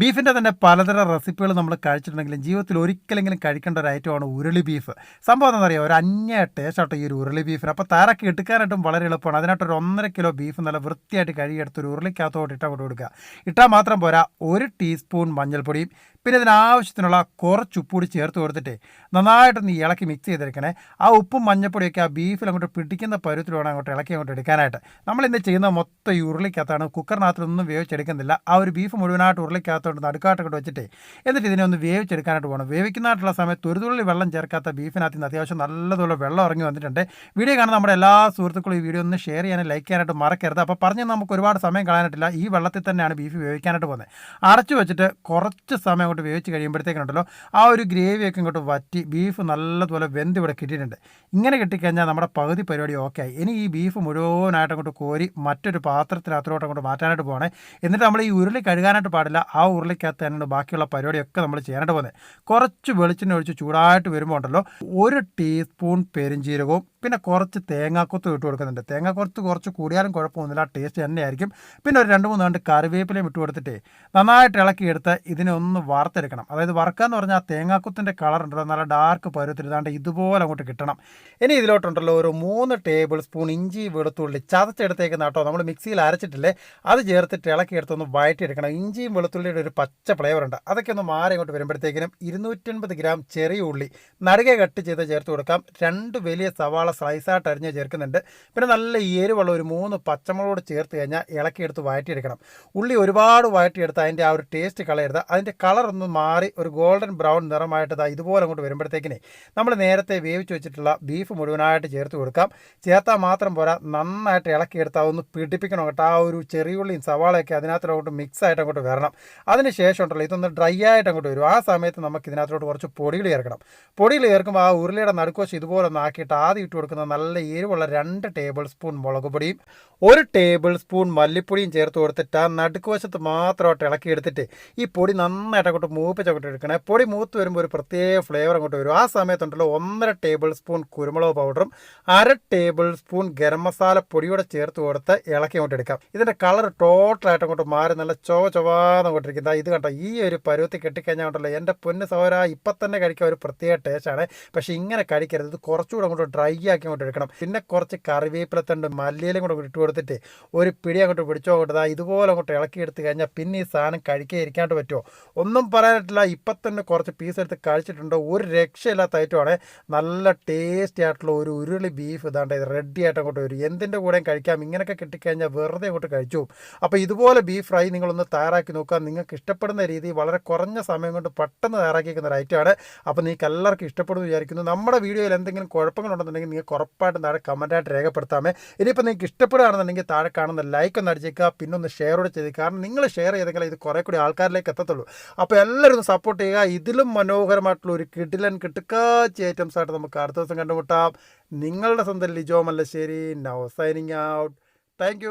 ബീഫിന്റെ തന്നെ പലതരം റെസിപ്പികൾ നമ്മൾ കഴിച്ചിട്ടുണ്ടെങ്കിലും ജീവിതത്തിൽ ഒരിക്കലെങ്കിലും കഴിക്കേണ്ട ഒരു ഐറ്റമാണ് ഉരുളി ബീഫ്. സംഭവം എന്താ പറയുക ഒരു അന്യ ടേസ്റ്റ് ആട്ടോ ഈ ഒരു ഉരുളി ബീഫിന്. അപ്പോൾ താരൊക്കെ എടുക്കാനായിട്ടും വളരെ എളുപ്പമാണ്. അതിനായിട്ട് ഒരു ഒന്നര കിലോ ബീഫ് നല്ല വൃത്തിയായിട്ട് കഴുകിയെടുത്ത് ഒരു ഉരുളിക്കകത്തോട്ട് ഇട്ടാൽ കൊടുക്കുക. ഇട്ടാൽ മാത്രം പോരാ ഒരു ടീസ്പൂൺ മഞ്ഞൾപ്പൊടിയും പിന്നെ ഇതിനാവശ്യത്തിനുള്ള കുറച്ച് ഉപ്പുകൂടി ചേർത്ത് കൊടുത്തിട്ട് നന്നായിട്ടൊന്ന് ഇളക്കി മിക്സ് ചെയ്തെടുക്കണേ. ആ ഉപ്പും മഞ്ഞപ്പൊടിയൊക്കെ ആ ബീഫിൽ അങ്ങോട്ട് പിടിക്കുന്ന പരുവത്തിൽ വേണം അങ്ങോട്ട് ഇളക്കി അങ്ങോട്ട് എടുക്കാനായിട്ട്. നമ്മൾ ഇന്ന് ചെയ്യുന്ന മൊത്തം ഈ ഉരുളിക്കകത്താണ് കുക്കറിനകത്തൊന്നും വേവിച്ചെടുക്കുന്നില്ല. ആ ഒരു ബീഫ് മുഴുവനായിട്ട് ഉരുളിക്കകത്തോട്ട് നടുക്കാട്ടൊക്കെ വെച്ചിട്ട് എന്നിട്ട് ഇതിനെ ഒന്ന് വേവിച്ചെടുക്കാനായിട്ട് പോകണം. വേവിക്കുന്നതായിട്ടുള്ള സമയത്ത് ഒരു തുള്ളി വെള്ളം ചേർക്കാത്ത ബീഫിനകത്ത് നിന്ന് അത്യാവശ്യം നല്ലതുള്ള വെള്ളം ഇറങ്ങി വന്നിട്ടുണ്ട്. വീഡിയോ കാണുന്ന നമ്മുടെ എല്ലാ സുഹൃത്തുക്കളും ഈ വീഡിയോ ഒന്ന് ഷെയർ ചെയ്യാനും ലൈക്ക് ചെയ്യാനായിട്ട് മറക്കരുത്. അപ്പോൾ പറഞ്ഞ് നമുക്ക് ഒരുപാട് സമയം കളയാനായിട്ടില്ല. ഈ വെള്ളത്തിൽ തന്നെയാണ് ബീഫ് വേവിക്കാനായിട്ട് പോകുന്നത്. അടച്ചു വെച്ചിട്ട് കുറച്ച് സമയം അങ്ങോട്ട് വേവിച്ച് കഴിയുമ്പോഴത്തേക്കുണ്ടല്ലോ ആ ഒരു ഗ്രേവിയൊക്കെ ഇങ്ങോട്ട് വറ്റി ബീഫ് നല്ലതുപോലെ വെന്ത് ഇവിടെ കിട്ടിയിട്ടുണ്ട്. ഇങ്ങനെ കിട്ടിക്കഴിഞ്ഞാൽ നമ്മുടെ പകുതി പരിപാടി ഓക്കെ ആയി. ഇനി ഈ ബീഫ് മുഴുവനായിട്ട് അങ്ങോട്ട് കോരി മറ്റൊരു പാത്രത്തിനകത്തോട്ട് അങ്ങോട്ട് മാറ്റാനായിട്ട് പോകണേ എന്നിട്ട് നമ്മൾ ഈ ഉരുളി കഴുകാനായിട്ട് പാടില്ല. ആ ഉരുളിക്കകത്ത് തന്നെയാണ് ബാക്കിയുള്ള പരിപാടിയൊക്കെ നമ്മൾ ചെയ്യാനായിട്ട് പോകുന്നത്. കുറച്ച് വെളിച്ചെണ്ണ ഒഴിച്ച് ചൂടായിട്ട് വരുമ്പോൾ ഉണ്ടല്ലോ ഒരു ടീസ്പൂൺ പെരിഞ്ജീരകവും പിന്നെ കുറച്ച് തേങ്ങാക്കൊത്തും ഇട്ട് കൊടുക്കുന്നുണ്ട്. തേങ്ങാക്കൊത്ത് കുറച്ച് കൂടിയാലും കുഴപ്പമൊന്നുമില്ല. ടേസ്റ്റ് തന്നെയായിരിക്കും. പിന്നെ ഒരു രണ്ട് മൂന്ന് രണ്ട് കറിവേപ്പിലയും ഇട്ട് കൊടുത്തിട്ട് നന്നായിട്ട് ഇളക്കിയെടുത്ത് ഇതിനെ ഒന്ന് വറുത്തെടുക്കണം. അതായത് വറുക്കുക എന്ന് പറഞ്ഞാൽ ആ തേങ്ങാക്കുത്തിന്റെ കളർ ഉണ്ടല്ലോ നല്ല ഡാർക്ക് പരുവത്തിൽ ഇതാണ്ട് ഇതുപോലെ അങ്ങോട്ട് കിട്ടണം. ഇനി ഇതിലോട്ടുണ്ടല്ലോ ഒരു മൂന്ന് ടേബിൾ സ്പൂൺ ഇഞ്ചി വെളുത്തുള്ളി ചതച്ചെടുത്തേക്കുന്ന കേട്ടോ. നമ്മൾ മിക്സിയിൽ അരച്ചിട്ടില്ലേ അത് ചേർത്തിട്ട് ഇളക്കിയെടുത്ത് ഒന്ന് വഴറ്റിയെടുക്കണം ഇഞ്ചിയും വെളുത്തുള്ളിയുടെ ഒരു പച്ച ഫ്ലേവർ ഉണ്ട്. അതൊക്കെ ഒന്ന് മാറി അങ്ങോട്ട് വരുമ്പോഴത്തേക്കിനും ഇരുന്നൂറ്റൻപത് ഗ്രാം ചെറിയ ഉള്ളി നടുകെ കട്ട് ചെയ്ത് ചേർത്ത് കൊടുക്കാം. രണ്ട് വലിയ സവാള സ്ലൈസായിട്ട് അരിഞ്ഞ് ചേർക്കുന്നുണ്ട്. പിന്നെ നല്ല എരിവുള്ള ഒരു മൂന്ന് പച്ചമുളകോട് ചേർത്ത് കഴിഞ്ഞാൽ ഇളക്കിയെടുത്ത് വഴറ്റിയെടുക്കണം ഉള്ളി ഒരുപാട് വഴറ്റിയെടുത്ത് അതിന്റെ ആ ഒരു ടേസ്റ്റ് കളയരുത്. അതിന്റെ കളർ ഒന്ന് മാറി ഒരു ഗോൾഡൻ ബ്രൗൺ നിറമായിട്ട് ദാ ഇതുപോലെ അങ്ങോട്ട് വരുമ്പോഴത്തേക്കിനെ നമ്മൾ നേരത്തെ വേവിച്ച് വെച്ചിട്ടുള്ള ബീഫ് മുഴുവനായിട്ട് ചേർത്ത് കൊടുക്കാം. ചേർത്താൽ മാത്രം പോരാ നന്നായിട്ട് ഇളക്കിയെടുത്താൽ ഒന്ന് പിടിപ്പിക്കണം കേട്ടോ. ആ ഒരു ചെറിയുള്ളിയും സവാളയൊക്കെ അതിനകത്തോട്ട് മിക്സ് ആയിട്ട് അങ്ങോട്ട് വരണം. അതിന് ശേഷം ഉണ്ടല്ലോ ഇതൊന്ന് ഡ്രൈ ആയിട്ട് അങ്ങോട്ട് വരും. ആ സമയത്ത് നമുക്ക് ഇതിനകത്തോട്ട് കുറച്ച് പൊടികൾ ചേർക്കണം. പൊടികൾ ചേർക്കുമ്പോൾ ആ ഉരുളിയുടെ നടുക്കോശം ഇതുപോലെ ഒന്ന് ആക്കിയിട്ട് ആദ്യം ഇട്ട് കൊടുക്കുന്ന നല്ല എരിവുള്ള രണ്ട് ടേബിൾ സ്പൂൺ മുളക് പൊടിയും ഒരു ടേബിൾ സ്പൂൺ മല്ലിപ്പൊടിയും ചേർത്ത് കൊടുത്തിട്ട് ആ നടുക്കുവശത്ത് മാത്രമായിട്ട് ഇളക്കിയെടുത്തിട്ട് ഈ പൊടി നന്നായിട്ട് അങ്ങോട്ട് മൂപ്പിച്ചങ്ങോട്ട് എടുക്കണേ പൊടി മൂത്ത് വരുമ്പോൾ ഒരു പ്രത്യേക ഫ്ലേവർ അങ്ങോട്ട് വരും. ആ സമയത്തുണ്ടല്ലോ ഒന്നര ടേബിൾ സ്പൂൺ കുരുമുളക് പൗഡറും അര ടേബിൾ സ്പൂൺ ഗരം മസാല പൊടിയോടെ ചേർത്ത് കൊടുത്ത് ഇളക്കി അങ്ങോട്ട് എടുക്കാം. ഇതിന്റെ കളർ ടോട്ടലായിട്ട് അങ്ങോട്ട് മാറി നല്ല ചൊവ ചൊവാന്ന് അങ്ങോട്ടിരിക്കുന്നത് ഇത് കണ്ടോ ഈ ഒരു പരുവത്തി കെട്ടിക്കഴിഞ്ഞാൽ ഉണ്ടല്ലോ എന്റെ പൊന്ന് സൗര ഇപ്പം തന്നെ കഴിക്കാൻ ഒരു പ്രത്യേക ടേസ്റ്റാണ് പക്ഷേ ഇങ്ങനെ കഴിക്കരുത് ഇത് കുറച്ചുകൂടെ അങ്ങോട്ട് ഡ്രൈ ആക്കി അങ്ങോട്ട് എടുക്കണം. പിന്നെ കുറച്ച് കറിവേപ്പിലത്തണ്ട് മല്ലിയിലും കൂടെ ഇട്ട് കൊടുത്തിട്ട് ഒരു പിടി അങ്ങോട്ട് പിടിച്ചോ അങ്ങോട്ട് ഇതുപോലെ അങ്ങോട്ട് ഇളക്കി എടുത്ത് കഴിഞ്ഞാൽ പിന്നെ ഈ സാധനം കഴിക്കാൻ ഇരിക്കാണ്ട് പറ്റുമോ? ഒന്നും പറയാനായിട്ടില്ല. ഇപ്പം തന്നെ കുറച്ച് പീസ് എടുത്ത് കഴിച്ചിട്ടുണ്ട്. ഒരു രക്ഷയില്ലാത്ത ഐറ്റമാണ് നല്ല ടേസ്റ്റി ആയിട്ടുള്ള ഒരു ഉരുളി ബീഫ് ഇതാണ്ട് ഇത് റെഡി ആയിട്ട് അങ്ങോട്ട് വരും. എന്തിന്റെ കൂടെയും കഴിക്കാം. ഇങ്ങനെയൊക്കെ കിട്ടിക്കഴിഞ്ഞാൽ വെറുതെ അങ്ങോട്ട് കഴിച്ചു. അപ്പോൾ ഇതുപോലെ ബീഫ് ഫ്രൈ നിങ്ങളൊന്ന് തയ്യാറാക്കി നോക്കുക. നിങ്ങൾക്ക് ഇഷ്ടപ്പെടുന്ന രീതി വളരെ കുറഞ്ഞ സമയം കൊണ്ട് പെട്ടെന്ന് തയ്യാറാക്കിയിരിക്കുന്ന ഒരു ഐറ്റമാണ് അപ്പോൾ നിങ്ങൾക്ക് എല്ലാവർക്കും ഇഷ്ടപ്പെടുന്നു വിചാരിക്കുന്നു. നമ്മുടെ വീഡിയോയിൽ എന്തെങ്കിലും കുഴപ്പങ്ങളുണ്ടെന്നുണ്ടെങ്കിൽ നിങ്ങൾക്ക് ഉറപ്പായിട്ടും താഴെ കമന്റായിട്ട് രേഖപ്പെടുത്താമേ. ഇനിയിപ്പോൾ നിങ്ങൾക്ക് ഇഷ്ടപ്പെടുകയാണെന്നുണ്ടെങ്കിൽ താഴെ കാണുന്ന ലൈക്ക് ഒന്ന് അടിച്ചേക്കുക. പിന്നെ ഒന്ന് ഷെയർ കൂടെ ചെയ്ത് കാരണം നിങ്ങൾ ഷെയർ ചെയ്തെങ്കിൽ ഇത് കുറേ കൂടി ആൾക്കാരിലേക്ക് എത്തത്തുള്ളൂ. അപ്പോൾ എല്ലാവരും ഒന്ന് സപ്പോർട്ട് ചെയ്യുക. ഇതിലും മനോഹരമായിട്ടുള്ള ഒരു കിടിലൻ കിട്ടുക്കാച്ച ഐറ്റംസ് ആയിട്ട് നമുക്ക് അടുത്ത ദിവസം കണ്ടുമുട്ടാം. നിങ്ങളുടെ സ്വന്തം Lijo Mallassery. Now signing out thank